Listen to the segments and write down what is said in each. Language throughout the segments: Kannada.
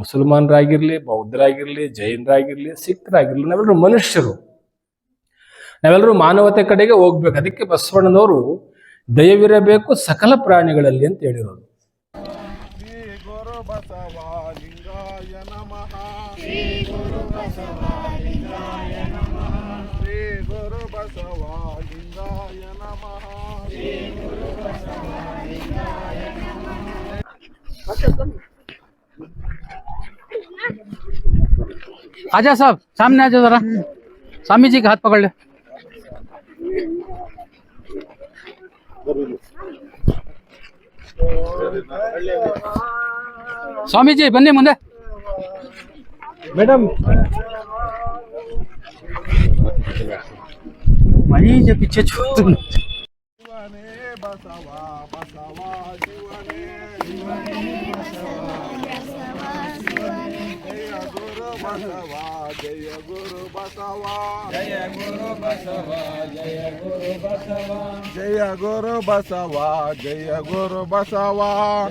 ಮುಸಲ್ಮಾನರಾಗಿರ್ಲಿ ಬೌದ್ಧರಾಗಿರಲಿ ಜೈನರಾಗಿರಲಿ ಸಿಖ್ರಾಗಿರಲಿ ನಾವೆಲ್ಲರೂ ಮನುಷ್ಯರು. ನಾವೆಲ್ಲರೂ ಮಾನವತೆ ಕಡೆಗೆ ಹೋಗ್ಬೇಕು. ಅದಕ್ಕೆ ಬಸವಣ್ಣನವರು ದಯವಿರಬೇಕು ಸಕಲ ಪ್ರಾಣಿಗಳಲ್ಲಿ ಅಂತ ಹೇಳಿರೋದು. ಶ್ರೀ ಗುರು ಬಸವ ಲಿಂಗಾಯ ನಮಃ. आजा साहब सामने आजा जरा। स्वामी जी का हाथ पकड़ ले। स्वामी जी बने मुंदे मैडम। वही जो पीछे छोड़ Jai Guru Basava, Jai Guru Basava, Jai Guru Basava, Jai Guru Basava,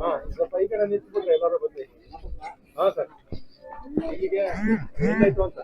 ಹಾ ಸ್ವಲ್ಪ ಈ ಕಡೆ ನಿಂತ್ಬಿಟ್ರೆ ಎಲ್ಲರೂ ಬಂದು. ಹಾ ಸರ್. ಇಲ್ಲಿಗೆ ಏನಾಯ್ತು ಅಂತ.